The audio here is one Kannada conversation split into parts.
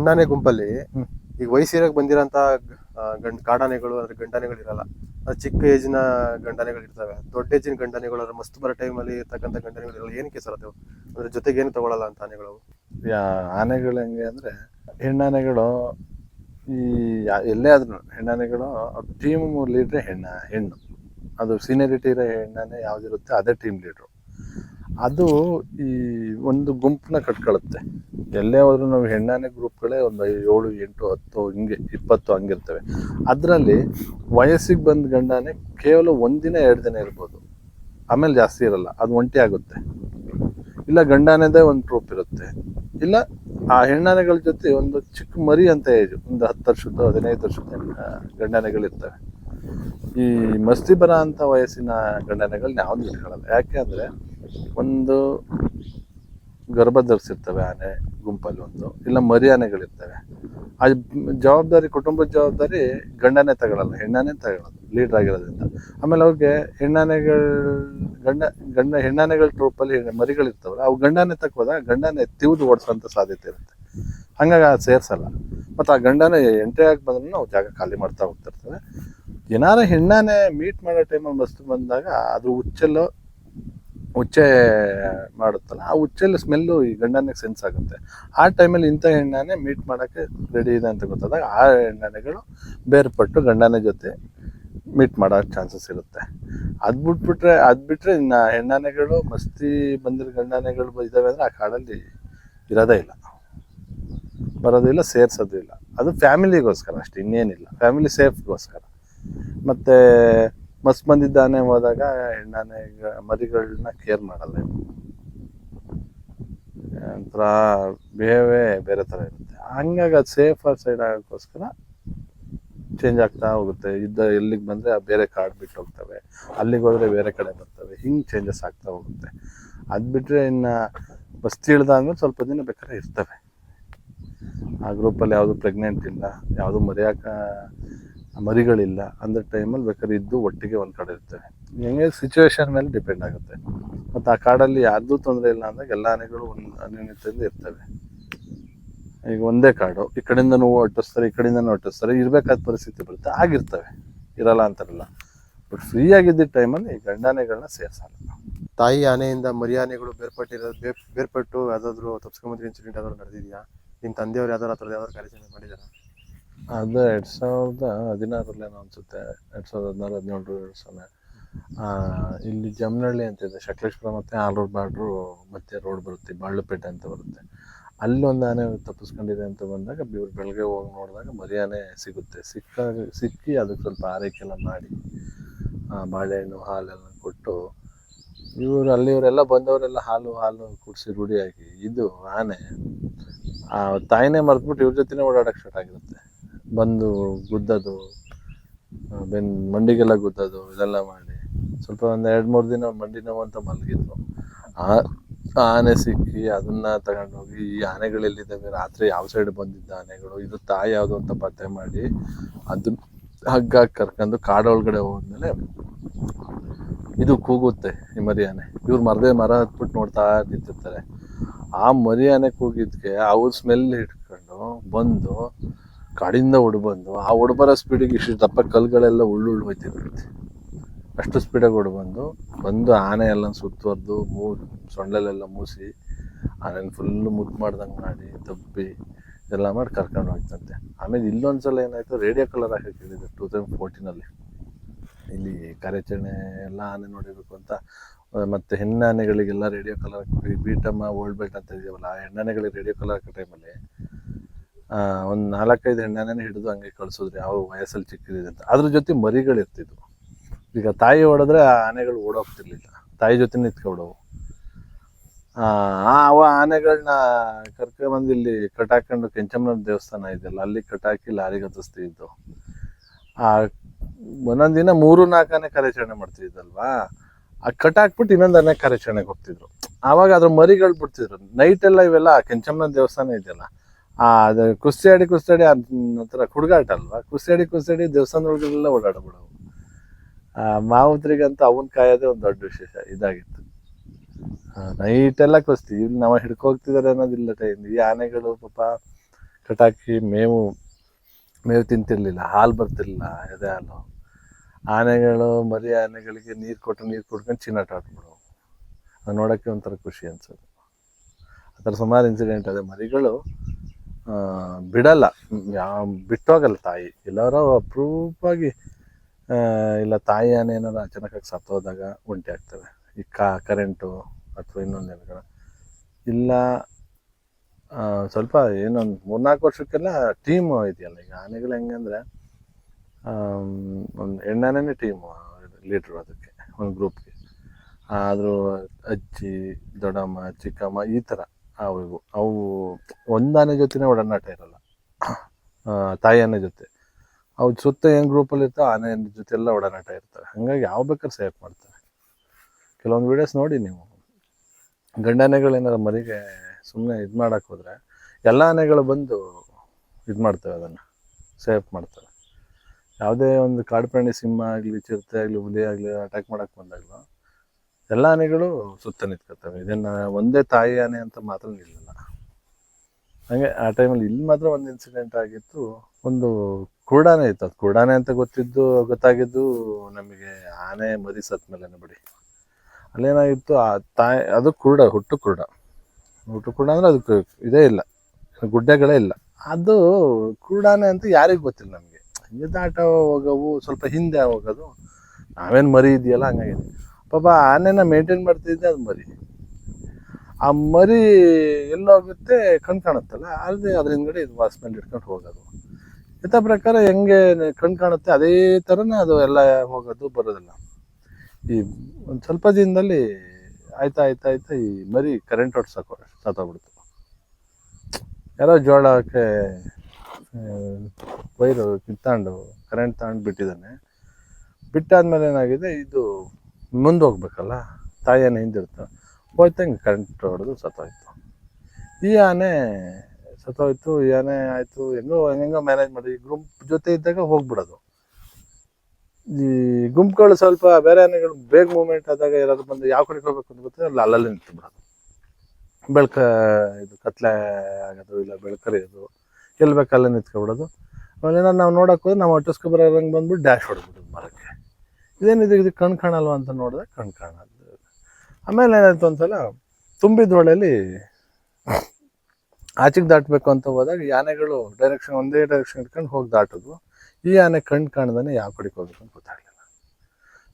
ಹೆಣ್ಣಾನೆ ಗುಂಪಲ್ಲಿ. ಈಗ ವಯಸ್ಸಿರಾಗ ಬಂದಿರೋಂತ ಗಂಡ ಕಾಡಾನೆಗಳು ಅಂದ್ರೆ ಗಂಡಾನೆಗಳು ಇರಲ್ಲ. ಅದು ಚಿಕ್ಕ ಏಜಿನ ಗಂಡಾನೆಗಳು ಇರ್ತವೆ. ದೊಡ್ಡ ಏಜಿನ ಗಂಡಾನೆಗಳು ಅಂದ್ರೆ ಮಸ್ತ್ ಬರೋ ಟೈಮಲ್ಲಿ ಇರ್ತಕ್ಕಂಥ ಗಂಡಾನೆಗಳು ಇರಲ್ಲ. ಏನಕ್ಕೆ ಸರ್ ಅದು ಅಂದ್ರೆ ಜೊತೆಗೆ ಏನು ತಗೊಳಲ್ಲ ಅಂತ ಆನೆಗಳು. ಯಾ ಆನೆಗಳು ಹೆಂಗೆ ಅಂದರೆ ಹೆಣ್ಣಾನೆಗಳು ಈ ಎಲ್ಲೇ ಆದ್ರೂ ಹೆಣ್ಣಾನೆಗಳು ಟೀಮ್ ಲೀಡ್ರೆ ಹೆಣ್ಣ ಹೆಣ್ಣು. ಅದು ಸೀನಿಯರಿಟಿ ಇರೋ ಹೆಣ್ಣಾನೆ ಯಾವ್ದಿರುತ್ತೆ ಅದೇ ಟೀಮ್ ಲೀಡ್ರು ಅದು ಈ ಒಂದು ಗುಂಪನ್ನ ಕಟ್ಕೊಳ್ಳುತ್ತೆ ಎಲ್ಲೇ ಹೋದ್ರೂ ನಾವು ಹೆಣ್ಣಾನೆ ಗ್ರೂಪ್ಗಳೇ ಒಂದು ಏಳು, ಎಂಟು, ಹತ್ತು, ಹಿಂಗೆ ಇಪ್ಪತ್ತು ಹಂಗಿರ್ತವೆ. ಅದರಲ್ಲಿ ವಯಸ್ಸಿಗೆ ಬಂದ ಗಂಡಾನೆ ಕೇವಲ ಒಂದಿನ ಎರಡು ದಿನ ಇರ್ಬೋದು. ಆಮೇಲೆ ಜಾಸ್ತಿ ಇರಲ್ಲ, ಅದು ಒಂಟಿ ಆಗುತ್ತೆ. ಇಲ್ಲ ಗಂಡಾನೆದೇ ಒಂದು ಟ್ರೂಪ್ ಇರುತ್ತೆ. ಇಲ್ಲ ಆ ಹೆಣ್ಣಾನೆಗಳ ಜೊತೆ ಒಂದು ಚಿಕ್ಕ ಮರಿ ಅಂತ ಏಜ್, ಒಂದು ಹತ್ತು ವರ್ಷದ ಹದಿನೈದು ವರ್ಷದ ಗಂಡಾನೆಗಳು ಗಂಡಾನೆಗಳಿರ್ತವೆ. ಈ ಮಸ್ತಿ ಬರ ಅಂತ ವಯಸ್ಸಿನ ಗಂಡನೆಗಳನ್ನ ಯಾವ್ದು ಇಟ್ಕೊಳ್ಳಲ್ಲ ಯಾಕೆ ಅಂದ್ರೆ ಒಂದು ಗರ್ಭ ಧರಿಸಿರ್ತವೆ ಆನೆ, ಗುಂಪಲ್ಲಿ ಒಂದು, ಇಲ್ಲ ಮರಿ ಆನೆಗಳಿರ್ತವೆ ಆ ಜವಾಬ್ದಾರಿ, ಕುಟುಂಬದ ಜವಾಬ್ದಾರಿ ಗಂಡನೇ ತಗೊಳ್ಳಲ್ಲ ಹೆಣ್ಣಾನೆ ತಗೊಳ್ಳೋದು ಲೀಡರ್ ಆಗಿರೋದ್ರಿಂದ. ಆಮೇಲೆ ಅವ್ರಿಗೆ ಹೆಣ್ಣಾನೆಗಳು, ಗಂಡ ಗಂಡ, ಹೆಣ್ಣಾನೆಗಳ ಟ್ರೂಪಲ್ಲಿ ಮರಿಗಳಿರ್ತಾವಲ್ಲ, ಅವು ಗಂಡನೇ ತಕ್ಕೋದಾಗ ಗಂಡನೇ ತಿವಿದು ಓಡಿಸೋಂಥ ಸಾಧ್ಯತೆ ಇರುತ್ತೆ. ಹಂಗಾಗಿ ಅದು ಸೇರ್ಸಲ್ಲ. ಮತ್ತು ಆ ಗಂಡನೇ ಎಂಟ್ರಿ ಆಗಿ ಬಂದ್ರೂ ನಾವು ಜಾಗ ಖಾಲಿ ಮಾಡ್ತಾ ಹೋಗ್ತಿರ್ತವೆ ಏನಾರ ಹೆಣ್ಣಾನೆ ಮೀಟ್ ಮಾಡೋ ಟೈಮಲ್ಲಿ ಮಸ್ತು ಬಂದಾಗ ಅದು ಹುಚ್ಚೆಲ್ಲೋ ಉಚ್ಚೆ ಮಾಡುತ್ತಲ್ಲ, ಆ ಉಚ್ಚೆಲ್ಲ ಸ್ಮೆಲ್ಲು ಈ ಗಂಡನಿಗೆ ಸೆನ್ಸ್ ಆಗುತ್ತೆ. ಆ ಟೈಮಲ್ಲಿ ಇಂಥ ಹೆಣ್ಣನೆ ಮೀಟ್ ಮಾಡೋಕ್ಕೆ ರೆಡಿ ಇದೆ ಅಂತ ಗೊತ್ತಾದಾಗ ಆ ಹೆಣ್ಣನೆಗಳು ಬೇರ್ಪಟ್ಟು ಗಂಡನ ಜೊತೆ ಮೀಟ್ ಮಾಡೋ ಚಾನ್ಸಸ್ ಇರುತ್ತೆ. ಅದು ಬಿಟ್ಬಿಟ್ರೆ, ಅದು ಬಿಟ್ಟರೆ ಇನ್ನು ಹೆಣ್ಣನೆಗಳು ಮಸ್ತಿ ಬಂದಿರೋ ಗಂಡನೆಗಳು ಇದ್ದಾವೆ ಅಂದರೆ ಆ ಕಾಡಲ್ಲಿ ಇರೋದೇ ಇಲ್ಲ. ಬರೋದು ಇಲ್ಲ, ಸೇರ್ಸೋದು ಇಲ್ಲ. ಅದು ಫ್ಯಾಮಿಲಿಗೋಸ್ಕರ ಅಷ್ಟೇ, ಇನ್ನೇನಿಲ್ಲ. ಫ್ಯಾಮಿಲಿ ಸೇಫ್ಗೋಸ್ಕರ ಮತ್ತು ಮಸ್ತ್ ಬಂದಿದ್ದಾನೆ ಹೋದಾಗ ಈಗ ಮರಿಗಳನ್ನ ಕೇರ್ ಮಾಡಲ್ಲ. ಒಂಥರ ಬಿಹೇವೇ ಬೇರೆ ಥರ ಇರುತ್ತೆ. ಹಂಗಾಗಿ ಅದು ಸೇಫ್ ಸೈಡ್ ಆಗೋಕ್ಕೋಸ್ಕರ ಚೇಂಜ್ ಆಗ್ತಾ ಹೋಗುತ್ತೆ. ಇದ್ದ ಎಲ್ಲಿಗೆ ಬಂದರೆ ಬೇರೆ ಕಾಡು ಬಿಟ್ಟು ಹೋಗ್ತವೆ. ಅಲ್ಲಿಗೆ ಹೋದರೆ ಬೇರೆ ಕಡೆ ಬರ್ತವೆ. ಹಿಂಗೆ ಚೇಂಜಸ್ ಆಗ್ತಾ ಹೋಗುತ್ತೆ. ಅದು ಬಿಟ್ಟರೆ ಇನ್ನು ಬಸ್ತಿ ಇಳ್ದಾದ್ಮೇಲೆ ಸ್ವಲ್ಪ ದಿನ ಬೇಕಾದ್ರೆ ಇರ್ತವೆ. ಆ ಗ್ರೂಪಲ್ಲಿ ಯಾವುದು ಪ್ರೆಗ್ನೆಂಟ್ ಇಲ್ಲ, ಯಾವುದು ಮರಿಯಾಕ ಮರಿಗಳಿಲ್ಲ ಅಂದ ಟೈಮಲ್ಲಿ ಬೇಕಾದ್ರೆ ಇದ್ದು ಒಟ್ಟಿಗೆ ಒಂದು ಕಡೆ ಇರ್ತವೆ ಹೆಂಗೆ ಸಿಚುವೇಶನ್ ಮೇಲೆ ಡಿಪೆಂಡ್ ಆಗುತ್ತೆ. ಮತ್ತು ಆ ಕಾಡಲ್ಲಿ ಯಾರ್ದೂ ತೊಂದರೆ ಇಲ್ಲ ಅಂದಾಗ ಎಲ್ಲ ಆನೆಗಳು ಒಂದು ಅನ್ಯೂನ್ಯತೆಯಿಂದ ಇರ್ತವೆ. ಈಗ ಒಂದೇ ಕಾಡು, ಈ ಕಡೆಯಿಂದನೂ ಒಟ್ಟಿಸ್ತಾರೆ ಈ ಕಡೆಯಿಂದನೂ ಒಟ್ಟಿಸ್ತಾರೆ ಇರಬೇಕಾದ ಪರಿಸ್ಥಿತಿ ಬರುತ್ತೆ, ಆಗಿರ್ತವೆ. ಇರಲ್ಲ ಅಂತಾರಲ್ಲ. ಬಟ್ ಫ್ರೀ ಆಗಿದ್ದ ಟೈಮಲ್ಲಿ ಗಂಡಾನೆಗಳನ್ನ ಸೇರ್ಸಲ್ಲ. ತಾಯಿ ಆನೆಯಿಂದ ಮರಿ ಆನೆಗಳು ಬೇರ್ಪಟ್ಟಿರೋ, ಬೇರ್- ಬೇರ್ಪಟ್ಟು ಯಾವ್ದಾದ್ರು ತಪ್ಸ್ಕೊಂಬಂದ್ರೆ ಇನ್ಸಿಡೆಂಟ್ ಯಾವ್ದಾದ್ರು ನಡೆದಿದೆಯಾ? ನಿಮ್ಮ ತಂದೆಯವ್ರು ಯಾವ್ದಾದ್ರು ಆ ಯಾವ್ದಾದ್ರು ಕಾರ್ಯಾಚರಣೆ ಮಾಡಿದಾರ? ಅದು ಎರಡು ಸಾವಿರದ ಹದಿನಾರಲ್ಲೇನೋ ಅನ್ಸುತ್ತೆ ಎರಡು ಸಾವಿರದ ಹದಿನಾರು ಹದಿನೇಳು ವರ್ಷನೇ ಇಲ್ಲಿ ಜಮನಹಳ್ಳಿ ಅಂತ ಇದೆ ಶಕ್ಲೇಶ್ವರ ಮತ್ತು ಆಲೂರು ಬಾರ್ಡ್ರು ಮತ್ತೆ ರೋಡ್ ಬರುತ್ತೆ. ಬಾಳ್ಳುಪೇಟೆ ಅಂತ ಬರುತ್ತೆ. ಅಲ್ಲಿ ಒಂದು ಆನೆ ತಪ್ಪಿಸ್ಕೊಂಡಿದೆ ಅಂತ ಬಂದಾಗ ಇವ್ರು ಬೆಳಗ್ಗೆ ಹೋಗಿ ನೋಡಿದಾಗ ಮರಿ ಆನೆ ಸಿಗುತ್ತೆ. ಸಿಕ್ಕಾಗ ಸಿಕ್ಕಿ ಅದಕ್ಕೆ ಸ್ವಲ್ಪ ಆರೈಕೆ ಎಲ್ಲ ಮಾಡಿ ಬಾಳೆಹಣ್ಣು, ಹಾಲೆಲ್ಲ ಕೊಟ್ಟು ಇವರು ಅಲ್ಲಿಯವರೆಲ್ಲ ಬಂದವರೆಲ್ಲ ಹಾಲು ಹಾಲು ಕುಡಿಸಿ ರೂಢಿಯಾಗಿ ಇದು ಆನೆ ತಾಯಿನೇ ಮರೆತ್ಬಿಟ್ಟು ಇವ್ರ ಜೊತೆನೇ ಓಡಾಡಕ್ಕೆ ಸ್ಟಾರ್ಟ್ ಆಗಿರುತ್ತೆ. ಬಂದು ಗುದ್ದೋದು ಬೆನ್ ಮಂಡಿಗೆಲ್ಲ ಗುದ್ದೋದು, ಇದೆಲ್ಲ ಮಾಡಿ. ಸ್ವಲ್ಪ ಒಂದು ಎರಡು, ಮೂರು ದಿನ ಮಂಡಿ ನೋವು ಅಂತ ಮಲಗಿದ್ರು ಆ ಆನೆ ಸಿಕ್ಕಿ ಅದನ್ನ ತಗೊಂಡೋಗಿ ಈ ಆನೆಗಳೆಲ್ಲಿದ್ದಾವೆ ರಾತ್ರಿ ಯಾವ ಸೈಡ್ ಬಂದಿದ್ದ ಆನೆಗಳು? ಇದು ತಾಯಿ ಯಾವುದು ಅಂತ ಪತ್ತೆ ಮಾಡಿ ಅದನ್ನ ಹಗ್ಗ ಕರ್ಕೊಂಡು ಕಾಡೊಳಗಡೆ ಹೋದ್ಮೇಲೆ ಇದು ಕೂಗುತ್ತೆ ಈ ಮರಿ ಆನೆ. ಇವ್ರು ಮರದೇ ಮರ ಹತ್ಬಿಟ್ಟು ನೋಡ್ತಾ ನಿಂತಿರ್ತಾರೆ. ಆ ಮರಿ ಆನೆ ಕೂಗಿದ್ಕೆ ಅವ್ರ ಸ್ಮೆಲ್ ಹಿಡ್ಕೊಂಡು ಬಂದು ಕಾಡಿಂದ ಬಂದು ಆ ಹೊಡ್ಬರೋ ಸ್ಪೀಡಿಗೆ ಇಷ್ಟು ದಪ್ಪ ಕಲ್ಗಳೆಲ್ಲ ಉಳ್ಳುಳ್ಳು ಹೋಯ್ತಿರುತ್ತೆ. ಅಷ್ಟು ಸ್ಪೀಡಾಗಿ ಬಂದು ಬಂದು ಆನೆ ಎಲ್ಲ ಸುತ್ತುವರೆದು ಮೂ ಸೊಂಡಲೆಲ್ಲ ಮೂಸಿ, ಆನೆನ ಫುಲ್ಲು ಮುದ್ದು ಮಾಡ್ದಂಗೆ ಮಾಡಿ ತಪ್ಪಿ ಎಲ್ಲ ಮಾಡಿ ಕರ್ಕೊಂಡು ಹೋಗ್ತಂತೆ ಆಮೇಲೆ ಇಲ್ಲೊಂದು ಸಲ ಏನಾಯಿತು ರೇಡಿಯೋ ಕಲರ್ ಹಾಕಕ್ಕೆ ಕೇಳಿದ್ದೆ ಟೂ ತೌಸಂಡ್ ಫೋರ್ಟೀನಲ್ಲಿ ಇಲ್ಲಿ ಕಾರ್ಯಾಚರಣೆ ಎಲ್ಲ ಆನೆ ನೋಡಿಬೇಕು ಅಂತ. ಮತ್ತು ಹೆಣ್ಣು ಹೆಣ್ಣಾನೆಗಳಿಗೆಲ್ಲ ರೇಡಿಯೋ ಕಲರ್ ಬೀಟಮ್ಮ ಓಲ್ಡ್ ಬೆಲ್ಟ್ ಅಂತ ಇದೆಯಲ್ಲ, ಆ ಹೆಣ್ಣಾನೆಗಳಿಗೆ ರೇಡಿಯೋ ಕಲರ್ ಹಾಕೋ ಟೈಮಲ್ಲಿ ಒಂದು ನಾಲ್ಕೈದು ಹೆಣ್ಣನೇ ಹಿಡಿದು ಹಂಗೆ ಕಳಿಸೋದ್ರಿ, ಯಾವ ವಯಸ್ಸಲ್ಲಿ ಚಿಕ್ಕಿದೆ ಅಂತ. ಅದ್ರ ಜೊತೆ ಮರಿಗಳಿರ್ತಿದ್ವು. ಈಗ ತಾಯಿ ಹೊಡೆದ್ರೆ ಆ ಆನೆಗಳು ಓಡೋಗ್ತಿರ್ಲಿಲ್ಲ. ತಾಯಿ ಜೊತೆ ನಿಂತ್ಕೊಬಿಡವು ಆ ಅವ ಆನೆಗಳನ್ನ ಕರ್ಕೊಂಬಂದು ಇಲ್ಲಿ ಕಟ್ಟಾಕೊಂಡು ಕೆಂಚಮ್ಮನ ದೇವಸ್ಥಾನ ಇದೆಯಲ್ಲ, ಅಲ್ಲಿ ಕಟ್ಟಾಕಿ ಲಾರಿಗೆ ಹತ್ತಿಸ್ತಿದ್ದು ಆ, ಒಂದೊಂದು ದಿನ ಮೂರು ನಾಲ್ಕನೆ ಕಾರ್ಯಾಚರಣೆ ಮಾಡ್ತಿದ್ದಲ್ವಾ? ಆ ಕಟ್ಟಾಕ್ಬಿಟ್ಟು ಇನ್ನೊಂದು ಆನೆ ಕಾರ್ಯಾಚರಣೆಗೆ ಹೋಗ್ತಿದ್ರು. ಆವಾಗ ಅದ್ರ ಮರಿಗಳು ಬಿಡ್ತಿದ್ರು. ನೈಟ್ ಎಲ್ಲ ಇವೆಲ್ಲ ಕೆಂಚಮ್ಮನ ದೇವಸ್ಥಾನ ಇದೆಯಲ್ಲ ಅದು ಕುಸ್ತಿ ಆಡಿ ಕುಸ್ತಿ ಆಡಿ ಒಂಥರ ಕುಡ್ಗಾಟ ಅಲ್ವಾ ಕುಸ್ತಿ ಆಡಿ ದೇವಸ್ಥಾನ ಆಡಿ ದೇವಸ್ಥಾನದೊಳಗೆಲ್ಲ ಓಡಾಡ್ಬಿಡವು ಆ ಮಾವುತ್ರಿಗಂತೂ ಅವನ್ ಕಾಯೋದೇ ಒಂದು ದೊಡ್ಡ ವಿಶೇಷ. ಇದಾಗಿತ್ತು. ನೈಟ್ ಎಲ್ಲ ಕುಸ್ತಿ. ಇಲ್ಲಿ ನಾವು ಹಿಡ್ಕೋಗ್ತಿದಾರೆ ಅನ್ನೋದಿಲ್ಲ ಟೈಮ್. ಈ ಆನೆಗಳು ಪಾಪ ಕಟಾಕಿ, ಮೇವು ಮೇವು ತಿಂತಿರ್ಲಿಲ್ಲ. ಹಾಲು ಬರ್ತಿರ್ಲಿಲ್ಲ, ಎದೆ ಹಾಲು. ಆನೆಗಳು, ಮರಿ ಆನೆಗಳಿಗೆ ನೀರು ಕೊಟ್ಟು ನೀರು ಕುಡ್ಕೊಂಡು ಚಿನ್ನಾಟ ಆಟಬಿಡವು ಅದು ನೋಡೋಕ್ಕೆ ಒಂಥರ ಖುಷಿ ಅನ್ಸೋದು. ಆ ಥರ ಸುಮಾರು ಇನ್ಸಿಡೆಂಟ್ ಅದೇ. ಮರಿಗಳು ಬಿಡಲ್ಲ. ಯಾವ ಬಿಟ್ಟೋಗಲ್ಲ ತಾಯಿ. ಎಲ್ಲರೂ ಅಪರೂಪವಾಗಿ ಇಲ್ಲ ತಾಯಿ ಆನೆ ಏನಾರ ಅಚಾನಕ್ಕಾಗಿ ಸತ್ತೋದಾಗ ಒಂಟಿ ಆಗ್ತವೆ. ಈ ಕಾ, ಕರೆಂಟು ಅಥವಾ ಇನ್ನೊಂದು ಏನಾರ ಇಲ್ಲ ಸ್ವಲ್ಪ ಏನೊಂದು ಮೂರ್ನಾಲ್ಕು ವರ್ಷಕ್ಕೆಲ್ಲ ಟೀಮ್ ಇದೆಯಲ್ಲ ಈಗ. ಆನೆಗಳು ಹೆಂಗಂದ್ರೆ ಒಂದು ಹೆಣ್ಣಾನೇ ಟೀಮು ಲೀಡ್ರು ಅದಕ್ಕೆ, ಒಂದು ಗ್ರೂಪ್ಗೆ ಆದರೂ ಅಜ್ಜಿ, ದೊಡ್ಡಮ್ಮ, ಚಿಕ್ಕಮ್ಮ ಈ ಥರ ಅವು ಇವು ಅವು ಒಂದು ಆನೆ ಜೊತೆನೇ ಒಡನಾಟ ಇರಲ್ಲ. ತಾಯಿಯನ್ನ ಜೊತೆ. ಅವ್ರ ಸುತ್ತ ಏನು ಗ್ರೂಪಲ್ಲಿ ಇರ್ತಾವೆ ಆನೆ ಜೊತೆ ಎಲ್ಲ ಒಡನಾಟ ಇರ್ತಾರೆ. ಹಾಗಾಗಿ ಯಾವ ಬೇಕಾದ್ರೆ ಸೇಫ್ ಮಾಡ್ತಾರೆ. ಕೆಲವೊಂದು ವೀಡಿಯೋಸ್ ನೋಡಿ ನೀವು. ಗಂಡಾನೆಗಳು ಏನಾರು ಮರಿಗೆ ಸುಮ್ಮನೆ ಇದು ಮಾಡೋಕೆ ಹೋದರೆ ಎಲ್ಲ ಆನೆಗಳು ಬಂದು ಇದು ಮಾಡ್ತವೆ ಅದನ್ನು. ಸೇಫ್ ಮಾಡ್ತಾರೆ ಯಾವುದೇ ಒಂದು ಕಾಡು ಪ್ರಾಣಿ ಸಿಂಹ ಆಗಲಿ ಚಿರತೆ ಆಗಲಿ ಹುಲಿ ಆಗಲಿ ಅಟ್ಯಾಕ್ ಮಾಡೋಕ್ಕೆ ಬಂದಾಗಲೂ ಎಲ್ಲ ಆನೆಗಳು ಸುತ್ತ ನಿಂತ್ಕೊತವೆ ಇದನ್ನು ಒಂದೇ ತಾಯಿ ಆನೆ ಅಂತ ಮಾತ್ರ ನಿಲ್ಲಲ್ಲ. ಹಾಗೆ ಆ ಟೈಮಲ್ಲಿ ಇಲ್ಲಿ ಮಾತ್ರ ಒಂದು ಇನ್ಸಿಡೆಂಟ್ ಆಗಿತ್ತು. ಒಂದು ಕುರುಡಾನೆ ಇತ್ತು. ಅದು ಕುರುಡಾನೆ ಅಂತ ಗೊತ್ತಿದ್ದು, ಗೊತ್ತಾಗಿದ್ದು ನಮಗೆ ಆನೆ ಮರಿ ಸತ್ ಮೇಲೆ ಬಿಡಿ ಅಲ್ಲೇನಾಗಿತ್ತು, ಆ ತಾಯಿ, ಅದು ಕುರುಡ, ಹುಟ್ಟು ಕುರುಡ. ಹುಟ್ಟು ಕುರುಡ ಅಂದ್ರೆ ಅದಕ್ಕೆ ಇದೇ ಇಲ್ಲ. ಗುಡ್ಡೆಗಳೇ ಇಲ್ಲ. ಅದು ಕುರುಡಾನೆ ಅಂತ ಯಾರಿಗೂ ಗೊತ್ತಿಲ್ಲ ನಮಗೆ. ಹಿಂಗೆ ದಾಟ ಹೋಗವು, ಸ್ವಲ್ಪ ಹಿಂದೆ ಹೋಗೋದು. ನಾವೇನು ಮರಿ ಇದೆಯಲ್ಲ, ಹಂಗಾಗಿದೆ. ಪಾಪ ಆನೆನ ಮೇಂಟೈನ್ ಮಾಡ್ತಿದ್ದೆ ಅದು ಮರಿ. ಆ ಮರಿ ಎಲ್ಲೋಗುತ್ತೆ, ಕಣ್ ಕಾಣುತ್ತಲ್ಲ, ಅಲ್ಲದೆ ಅದ್ರ ಹಿಂದ್ಗಡೆ ಇದು ವಾಸ್ಮೆಂಟ್ ಇಟ್ಕೊಂಡು ಹೋಗೋದು. ಇಂಥ ಪ್ರಕಾರ ಹೆಂಗೆ ಕಣ್ ಕಾಣುತ್ತೆ, ಅದೇ ಥರನೇ ಅದು ಎಲ್ಲ ಹೋಗೋದು, ಬರೋದಿಲ್ಲ. ಈ ಒಂದು ಸ್ವಲ್ಪ ದಿನದಲ್ಲಿ ಆಯ್ತಾ ಆಯ್ತಾ ಆಯ್ತಾ ಈ ಮರಿ ಕರೆಂಟ್ ಹೊಡ್ಸಕ್ಕೆ ಸತ್ತೋಗ್ಬಿಡ್ತು ಯಾರೋ ಜೋಳಕ್ಕೆ ವೈರು ಕಿತ್ತಾಂಡು ಕರೆಂಟ್ ತಗೊಂಡು ಬಿಟ್ಟಿದ್ದಾನೆ ಬಿಟ್ಟಾದ್ಮೇಲೆ ಏನಾಗಿದೆ, ಇದು ಮುಂದೆ ಹೋಗ್ಬೇಕಲ್ಲ ತಾಯಿಯನ್ನು ಹಿಂದಿರ್ತಾನೆ ಹೋಯ್ತಂಗೆ ಕರೆಂಟ್ ಹೊಡೆದು ಸತ್ತೋಯ್ತು. ಈ ಆನೆ ಸತ್ತೋಯ್ತು, ಈ ಆನೆ ಆಯಿತು, ಹೆಂಗೋ ಹೆಂಗೋ ಮ್ಯಾನೇಜ್ ಮಾಡಿ ಗುಂಪು ಜೊತೆ ಇದ್ದಾಗ ಹೋಗ್ಬಿಡೋದು. ಈ ಗುಂಪುಗಳು ಸ್ವಲ್ಪ ಬೇರೆ ಆನೆಗಳು ಬೇಗ ಮೂವ್ಮೆಂಟ್ ಆದಾಗ ಯಾರಾದ್ರು ಬಂದು ಯಾವ ಕಡೆಗೆ ಹೋಗ್ಬೇಕು ಅಂತ ಗೊತ್ತಿಲ್ಲ, ಅಲ್ಲಿ ಅಲ್ಲಲ್ಲಿ ನಿಂತು ಬಿಡೋದು. ಬೆಳ್ಕ ಇದು ಕತ್ಲೆ ಆಗೋದು, ಇಲ್ಲ ಬೆಳ್ಕರಿಯೋದು ಎಲ್ಲಿ ಬೇಕಲ್ಲೇ ನಿಂತ್ಕೊಬಿಡೋದು. ಆಮೇಲೆ ನಾವು ನೋಡೋಕೆ ಹೋದ್ರೆ ನಾವು ಅಟ್ಟಿಸ್ಕೊಬರಂಗೆ ಬಂದ್ಬಿಟ್ಟು ಡ್ಯಾಶ್ ಹೊಡೆದ್ಬಿಡೋದು ಮರಕ್ಕೆ. ಇದೇನಿದೆ ಇದು ಕಣ್ ಕಾಣಲ್ವಾ ಅಂತ ನೋಡಿದ್ರೆ ಕಣ್ ಕಾಣಲ್ಲ ಆಮೇಲೆ ಏನಾಯ್ತು ಒಂದ್ಸಲ ತುಂಬಿದ ಹೊಳೆಯಲ್ಲಿ ಆಚೆಗೆ ದಾಟಬೇಕು ಅಂತ ಹೋದಾಗ ಯಾನೆಗಳು ಡೈರೆಕ್ಷನ್ ಒಂದೇ ಡೈರೆಕ್ಷನ್ ಇಟ್ಕೊಂಡು ಹೋಗಿ ದಾಟೋದು. ಈ ಆನೆ ಕಣ್ಣು ಕಾಣ್ದಾನೆ ಯಾವ ಕಡೆಗೆ ಹೋಗ್ಬೇಕು ಅಂತ ಗೊತ್ತಾಗಲಿಲ್ಲ.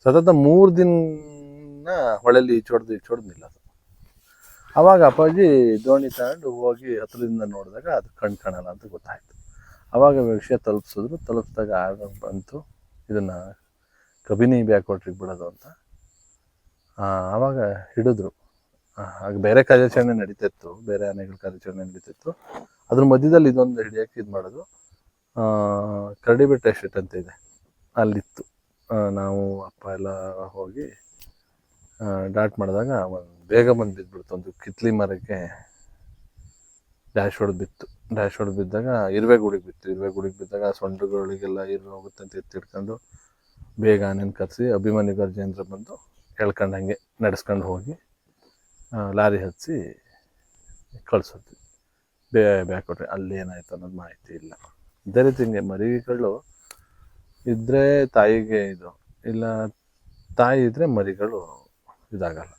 ಸತತ ಮೂರು ದಿನ ಹೊಳೆಯಲ್ಲಿ ಈಚೊಡ್ದು ಈಚೋಡ್ದು ನಿಲ್ಲೋದು. ಅವಾಗ ಅಪ್ಪಾಜಿ ದೋಣಿ ತಗೊಂಡು ಹೋಗಿ ಹತ್ರದಿಂದ ನೋಡಿದಾಗ ಅದು ಕಣ್ ಕಾಣಲ್ಲ ಅಂತ ಗೊತ್ತಾಯಿತು. ಅವಾಗ ವಿಷಯ ತಲುಪಿಸಿದ್ರು. ತಲುಪಿಸಿದಾಗ ಆಗ ಬಂತು. ಇದನ್ನು ಕಬಿನಿ ಬ್ಯಾಕ್ವಾಟ್ರಿಗೆ ಬಿಡೋದು ಅಂತ. ಆವಾಗ ಹಿಡಿದ್ರು. ಆಗ ಬೇರೆ ಕಾರ್ಯಾಚರಣೆ ನಡೀತಿತ್ತು, ಬೇರೆ ಆನೆಗಳ ಕಾರ್ಯಾಚರಣೆ ನಡೀತಿತ್ತು. ಅದ್ರ ಮಧ್ಯದಲ್ಲಿ ಇದೊಂದು ಹಿಡಿಯೋಕೆ ಇದು ಮಾಡೋದು. ಕರಡಿಬೆಟ್ಟ ಎಸ್ಟೇಟ್ ಅಂತ ಇದೆ. ಅಲ್ಲಿತ್ತು. ನಾವು ಅಪ್ಪ ಎಲ್ಲ ಹೋಗಿ ಡಾಟ್ ಮಾಡಿದಾಗ ಒಂದು ಬೇಗ ಬಂದು ಬಿದ್ದುಬಿಡ್ತು ಒಂದು ಕಿತ್ಲಿ ಮರಕ್ಕೆ ಡ್ಯಾಶ್ ಹೊಡೆದು ಬಿತ್ತು. ಡ್ಯಾಶ್ ಹೊಡೆದು ಬಿದ್ದಾಗ ಇರುವೆ ಗುಡಿಗೆ ಬಿತ್ತು. ಇರುವೆ ಗುಡಿಗೆ ಬಿದ್ದಾಗ ಸೊಂಡಗಳಿಗೆಲ್ಲ ಇರುವೆ ಹೋಗುತ್ತೆ ಅಂತ ಎತ್ತಿಡ್ಕೊಂಡು ಬೇಗ ಆನೆನ ಕರೆಸಿ ಅಭಿಮಾನಿ ಗರ್ಜೇಂದ್ರ ಬಂದು ಹಂಗೆ ನಡೆಸ್ಕೊಂಡು ಹೋಗಿ ಲಾರಿ ಹಚ್ಚಿ ಕಳ್ಸೋದು. ಬೇ ಬ್ಯಾಕೊಟ್ರೆ ಅಲ್ಲಿ ಏನಾಯ್ತು ಅನ್ನೋದು ಮಾಹಿತಿ ಇಲ್ಲ. ಇದೇ ರೀತಿ ಹಿಂಗೆ ಮರಿಗಳು ಇದ್ದರೆ ತಾಯಿಗೆ ಇದು, ಇಲ್ಲ ತಾಯಿ ಇದ್ದರೆ ಮರಿಗಳು ಇದಾಗಲ್ಲ.